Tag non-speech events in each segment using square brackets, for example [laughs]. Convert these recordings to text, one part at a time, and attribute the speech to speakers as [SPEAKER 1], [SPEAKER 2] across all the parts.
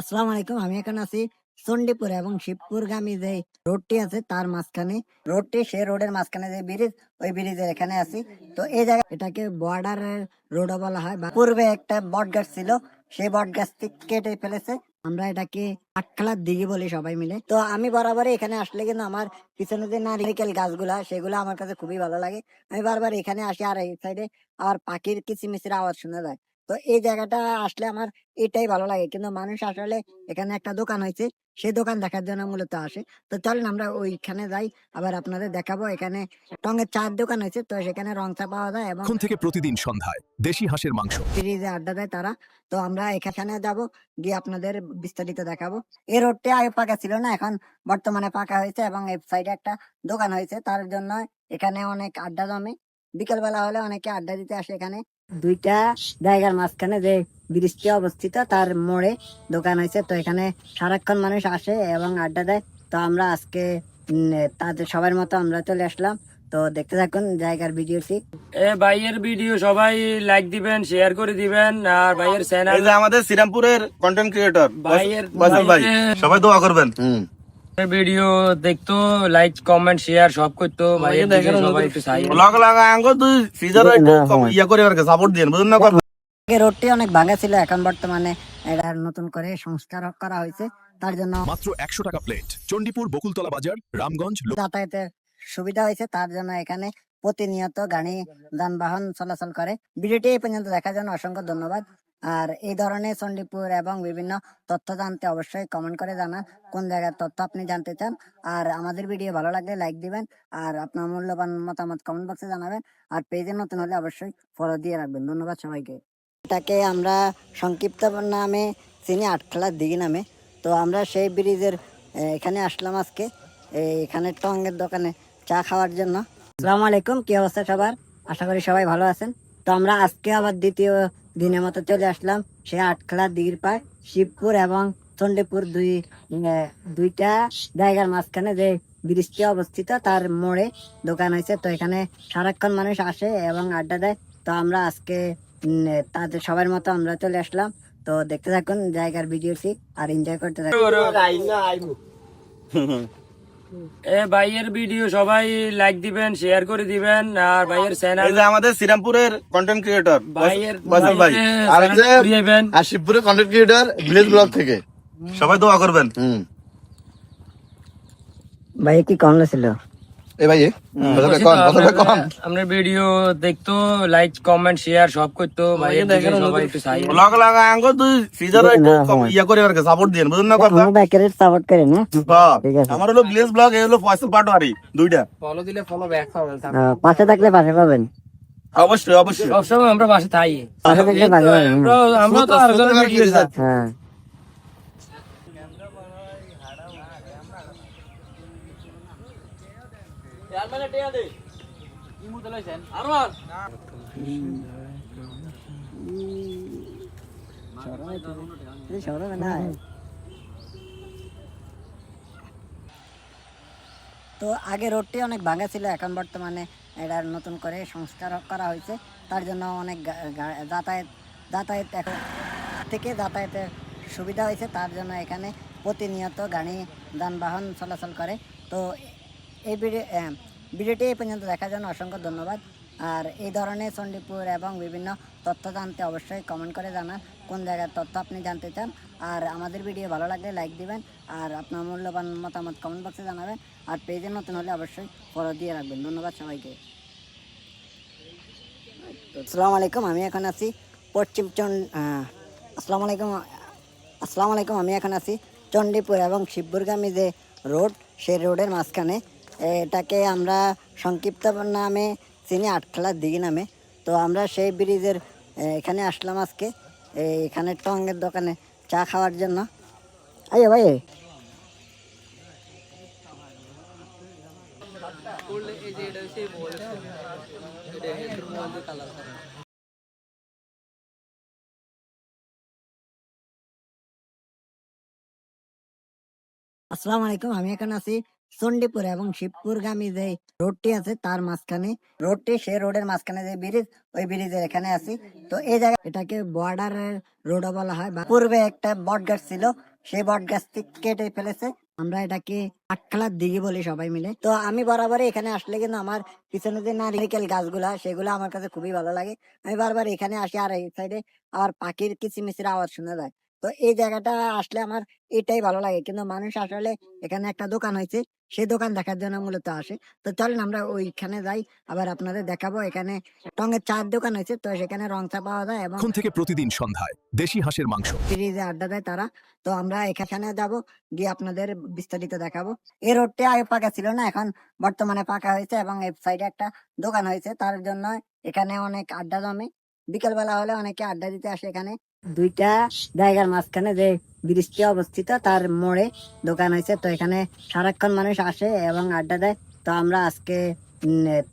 [SPEAKER 1] আসসালামু আলাইকুম, আমি এখন আছি চণ্ডীপুর এবং শিবপুরগামী যে রোডটি আছে তার মাঝখানে। রোডটি সেই রোডের মাঝখানে যে ব্রিজ, ওই ব্রিজের এখানে আছি। তো এই জায়গা এটাকে বর্ডারের রোড বলা হয় বা পূর্বে একটা বট গাছ ছিল, সেই বট গাছটি কেটে ফেলেছে। আমরা এটাকে আটখালার দিঘি বলি সবাই মিলে। তো আমি বরাবরই এখানে আসলে কিন্তু আমার পিছনে যে নারিকেল গাছগুলা, সেগুলো আমার কাছে খুবই ভালো লাগে। আমি বারবার এখানে আসি আর এই সাইডে আর পাখির কিচিমিচির আওয়াজ শোনা যায়। তো এই জায়গাটা আসলে আমার এটাই ভালো লাগে। কিন্তু মানুষ আসলে এখানে একটা দোকান হয়েছে সেই দোকান দেখার জন্য মূলত আসে। তো চলেন আমরা ওইখানে যাই আবার আপনাদের দেখাবো। এখানে টঙ্গের চার দোকান হয়েছে তো সেখানে রং চা পাওয়া যায় এবং
[SPEAKER 2] এখন থেকে প্রতিদিন সন্ধ্যায় দেশি হাঁসের মাংস।
[SPEAKER 1] ফ্রিজে আড্ডা দেয় তারা। তো আমরা এখানে যাব গিয়ে আপনাদের বিস্তারিত দেখাবো। এই রোডটি আগে পাকা ছিল না এখন বর্তমানে পাকা হয়েছে এবং এই সাইডে একটা দোকান হয়েছে তার জন্য এখানে অনেক আড্ডা জমে। বিকেল বেলা হলে অনেকে আড্ডা দিতে আসে এখানে। দুইটা জায়গার মাঝখানে যে ব্রিজটি অবস্থিত তার মোড়ে দোকান হয়েছে। তো এখানে সারাক্ষণ মানুষ আসে এবং আড্ডা দেয়। তো আমরা আজকে তাদের সবার মতো আমরা চলে আসলাম। তো দেখতে থাকুন জায়গার ভিডিওটি
[SPEAKER 3] এ ভাইয়ের ভিডিও সবাই লাইক দিবেন শেয়ার করে দিবেন আর ভাইয়ের
[SPEAKER 4] এই
[SPEAKER 3] চ্যানেল
[SPEAKER 4] যে আমাদের শ্রীরামপুরের কন্টেন্ট ক্রিয়েটর
[SPEAKER 3] ভাইয়ের
[SPEAKER 4] ভাই।
[SPEAKER 3] ভাইয়ের-
[SPEAKER 4] সবাই দোয়া করবেন।
[SPEAKER 3] ভিডিও দেখতো লাইক কমেন্ট শেয়ার সব করতো। দিকে সবাই একটু চাই
[SPEAKER 4] লগ লাগা আঙ্গ তুই ফিজার ইয়া করে আর সাপোর্ট দিন বুঝুন না কথা?
[SPEAKER 1] আগে রোডটি অনেক ভাঙা ছিল এখন বর্তমানে এটা নতুন করে সংস্কার করা হয়েছে। তার জন্য
[SPEAKER 2] মাত্র একশো টাকা প্লেট চন্ডিপুর বকুলতলা বাজার রামগঞ্জ
[SPEAKER 1] যাতায়াতের সুবিধা হয়েছে তার জন্য এখানে প্রতিনিয়ত গাড়ি, যানবাহন চলাচল করে। ভিডিওটি এই পর্যন্ত দেখার জন্য অসংখ্য ধন্যবাদ। আর এই ধরনের চণ্ডীপুর এবং বিভিন্ন তথ্য জানতে অবশ্যই কমেন্ট করে জানান কোন জায়গার তথ্য আপনি জানতে চান। আর আমাদের ভিডিও ভালো লাগলে লাইক দিবেন আর আপনার মূল্যবান মতামত কমেন্ট বক্সে জানাবেন। আর পেজে নতুন হলে অবশ্যই ফলো দিয়ে রাখবেন। ধন্যবাদ সবাইকে। এটাকে আমরা সংক্ষিপ্ত নামে চিনি, আটখেলার দিঘি নামে। তো আমরা সেই ব্রিজের এখানে আসলাম আজকে। এখানে টঙ্গের দোকানে চা খাওয়ার জন্য। আসসালামু আলাইকুম কি অবস্থা সবার? আশা করি সবাই ভালো আছেন। তো আমরা আজকে আবার দ্বিতীয় দিনের মতো চলে আসলাম সে আটখলা দিঘির পায় শিবপুর এবং চণ্ডীপুর দুই দুইটা জায়গার মাঝখানে যে ব্রিজটি অবস্থিত তার মোড়ে দোকান হয়েছে। তো এখানে সারাক্ষণ মানুষ আসে এবং আড্ডা দেয়। তো আমরা আজকে তাদের সবার মতো আমরা চলে আসলাম। তো দেখতে থাকুন জায়গার ভিডিওটি আর এনজয় করতে থাকুন। [laughs]
[SPEAKER 3] এ ভাইয়ের ভিডিও সবাই লাইক দিবেন শেয়ার করে দিবেন আর ভাইয়ের
[SPEAKER 4] এই যে আমাদের শ্রীরামপুরের কন্টেন্ট ক্রিয়েটর
[SPEAKER 3] ভাইয়ের
[SPEAKER 4] বসল ভাই।
[SPEAKER 5] আর যে-। কন্টেন্ট ক্রিয়েটর ভিলেজ ব্লগ থেকে।
[SPEAKER 4] সবাই দোয়া করবেন।
[SPEAKER 5] হুম।
[SPEAKER 1] ভাই কি কমলা ছিল
[SPEAKER 5] এ ভাই
[SPEAKER 3] ভিডিও দেখতো লাইক কমেন্ট শেয়ার সব করতো। ভাইয়ের সবাই একটু চাই
[SPEAKER 4] লগ লাগা আঙ্গ তুই ফিজার ইয়া করে আর সাপোর্ট দিন বুঝুন না কথা?
[SPEAKER 1] কোনো ব্যাকের সাপোর্ট করে না?
[SPEAKER 4] হ্যাঁ।
[SPEAKER 1] ঠিক আছে।
[SPEAKER 4] আমার হলো ব্লগ এই হলো ফয়সাল পাটোয়ারি দুইটা।
[SPEAKER 1] আহ, পাশে থাকলে পাশে পাবেন।
[SPEAKER 4] অবশ্যই অবশ্যই।
[SPEAKER 3] সবসময় আমরা
[SPEAKER 1] পাশে থাকলে
[SPEAKER 3] আমরা আমরা তো আর ভিডিও
[SPEAKER 1] হ্যাঁ এই শহরে না তো আগে রোডটি অনেক ভাঙা ছিল, এখন বর্তমানে এটা নতুন করে সংস্কার করা হয়েছে। তার জন্য অনেক যাতায়াত যাতায়াত এখন থেকে যাতায়াতের সুবিধা হয়েছে। তার জন্য এখানে প্রতিনিয়ত গাড়ি, যানবাহন চলাচল করে। তো এই ভিডিও ভিডিওটি এই পর্যন্ত দেখার জন্য অসংখ্য ধন্যবাদ। আর এই ধরনের চণ্ডীপুর এবং বিভিন্ন তথ্য জানতে অবশ্যই কমেন্ট করে জানান কোন জায়গার তথ্য আপনি জানতে চান। আর আমাদের ভিডিও ভালো লাগলে লাইক দিবেন আর আপনার মূল্যবান মতামত কমেন্ট বক্সে জানাবেন। আর পেজে নতুন হলে অবশ্যই ফলো দিয়ে রাখবেন। ধন্যবাদ সবাইকে। আসসালামু আলাইকুম আমি এখন আছি পশ্চিম চন আহ, আসসালামু আলাইকুম আসসালামু আলাইকুম আমি এখন আছি চণ্ডীপুর এবং শিবপুরগামী যে রোড সেই রোডের মাঝখানে। এটাকে আমরা সংক্ষিপ্ত নামে চিনি, আটখেলার দিঘি নামে। তো আমরা সেই ব্রিজের এখানে আসলাম আজকে। এখানে টঙ্গের দোকানে চা খাওয়ার জন্য। আইয়ে ভাই। আসসালামু আলাইকুম, আমি এখন আছি চণ্ডীপুর এবং শিবপুরগামী যে রোডটি আছে তার মাঝখানে রোডটি সে রোডের মাঝখানে যে ব্রিজ ওই ব্রিজের এখানে আছি। তো এই জায়গা এটাকে বর্ডারের রোডও বলা হয়। পূর্বে একটা বট গাছ ছিল, সেই বট গাছটি কেটে ফেলেছে। আমরা এটাকে আটখালার দিঘি বলি সবাই মিলে। তো আমি বরাবরই এখানে আসলে কিন্তু আমার পিছনে যে নারিকেল গাছগুলা, সেগুলো আমার কাছে খুবই ভালো লাগে। আমি বারবার এখানে আসি আর এই সাইডে আর পাখির কিচিমিচির আওয়াজ শোনা যায়। তো এই জায়গাটা আসলে আমার এটাই ভালো লাগে। কিন্তু মানুষ আসলে এখানে একটা দোকান হয়েছে সেই দোকান দেখার জন্য মূলত আসে। তো চলেন আমরা ওইখানে যাই আবার আপনাদের দেখাবো। এখানে রঙের চার দোকান হয়েছে তো সেখানে রং চা পাওয়া যায় এবং
[SPEAKER 2] এখন থেকে প্রতিদিন সন্ধ্যায় দেশি হাঁসের মাংস।
[SPEAKER 1] ফ্রিজে আড্ডা দেয় তারা। তো আমরা এখানে যাব গিয়ে আপনাদের বিস্তারিত দেখাবো। এই রোডটি আগে পাকা ছিল না এখন বর্তমানে পাকা হয়েছে এবং এই সাইডে একটা দোকান হয়েছে। তার জন্য এখানে অনেক আড্ডা জমে। বিকেল বেলা হলে অনেকে আড্ডা দিতে আসে এখানে। দুইটা জায়গার মাঝখানে যে ব্রিজটি অবস্থিত তার মোড়ে দোকান হয়েছে। তো এখানে সারাক্ষণ মানুষ আসে এবং আড্ডা দেয়। তো আমরা আজকে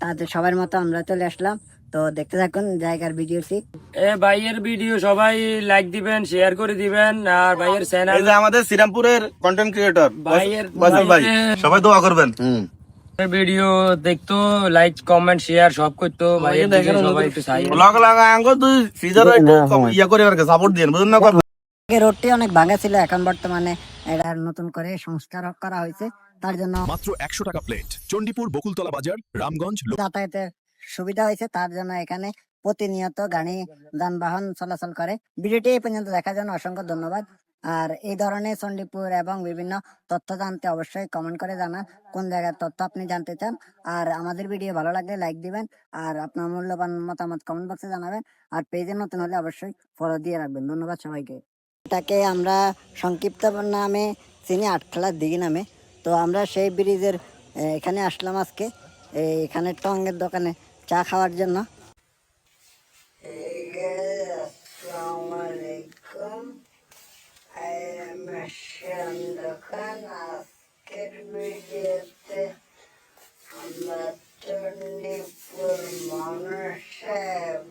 [SPEAKER 1] তাদের সবার মতো আমরা চলে আসলাম। তো দেখতে থাকুন জায়গার ভিডিওটি
[SPEAKER 3] এ ভাইয়ের ভিডিও সবাই লাইক দিবেন শেয়ার করে দিবেন আর ভাইয়ের চ্যানেল
[SPEAKER 4] আমাদের শ্রীরামপুরের কন্টেন্ট ক্রিয়েটর
[SPEAKER 3] ভাইয়ের
[SPEAKER 4] ভাই। সবাই দোয়া করবেন।
[SPEAKER 5] হুম।
[SPEAKER 3] ভিডিও দেখতো লাইক কমেন্ট শেয়ার সব করতো। ভাইয়ের ভিডিও সবাই একটু সাই
[SPEAKER 4] ব্লগ লাগা তুই ফ্রিজার ইয়া করে আর সাপোর্ট দিন বুঝুন না
[SPEAKER 1] আগে রোডটি অনেক ভাঙা ছিল এখন বর্তমানে এটা নতুন করে সংস্কার করা হয়েছে। তার জন্য
[SPEAKER 2] মাত্র একশো টাকা প্লেট চণ্ডীপুর বকুলতলা বাজার রামগঞ্জ
[SPEAKER 1] যাতায়াতের সুবিধা হয়েছে তার জন্য এখানে প্রতিনিয়ত গাড়ি, যানবাহন চলাচল করে। ভিডিওটি এই পর্যন্ত দেখার জন্য অসংখ্য ধন্যবাদ। আর এই ধরনের চণ্ডীপুর এবং বিভিন্ন তথ্য জানতে অবশ্যই কমেন্ট করে জানান কোন জায়গার তথ্য আপনি জানতে চান। আর আমাদের ভিডিও ভালো লাগলে লাইক দিবেন আর আপনার মূল্যবান মতামত কমেন্ট বক্সে জানাবেন। আর পেজে নতুন হলে অবশ্যই ফলো দিয়ে রাখবেন। ধন্যবাদ সবাইকে। এটাকে আমরা সংক্ষিপ্ত নামে চিনি আটখেলার দিঘি নামে। তো আমরা সেই ব্রিজের এখানে আসলাম আজকে। এখানে টঙ্গের দোকানে চা খাওয়ার জন্য। দোকান আজকের ভিডিওতে আমরা চণ্ডীপুর মানুষ এবং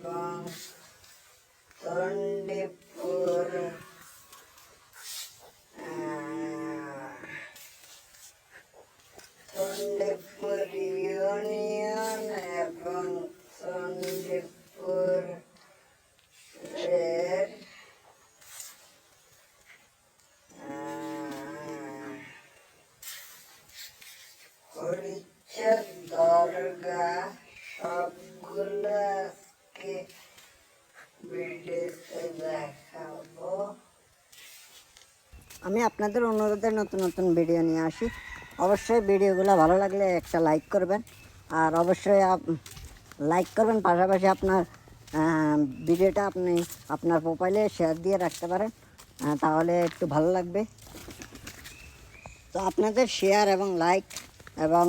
[SPEAKER 1] আমি আপনাদের অনুরোধে নতুন নতুন ভিডিও নিয়ে আসি। অবশ্যই ভিডিওগুলো ভালো লাগলে একটা লাইক করবেন। আর অবশ্যই লাইক করবেন, পাশাপাশি আপনার ভিডিওটা আপনি আপনার প্রোফাইলে শেয়ার দিয়ে রাখতে পারেন। তাহলে একটু ভালো লাগবে। তো আপনাদের শেয়ার এবং লাইক এবং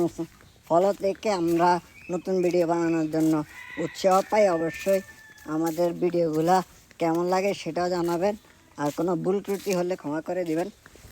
[SPEAKER 1] ফলো থেকে আমরা নতুন ভিডিও বানানোর জন্য উৎসাহ পাই। অবশ্যই আমাদের ভিডিওগুলা কেমন লাগে সেটাও জানাবেন। আর কোনো ভুল ত্রুটি হলে ক্ষমা করে দিবেন।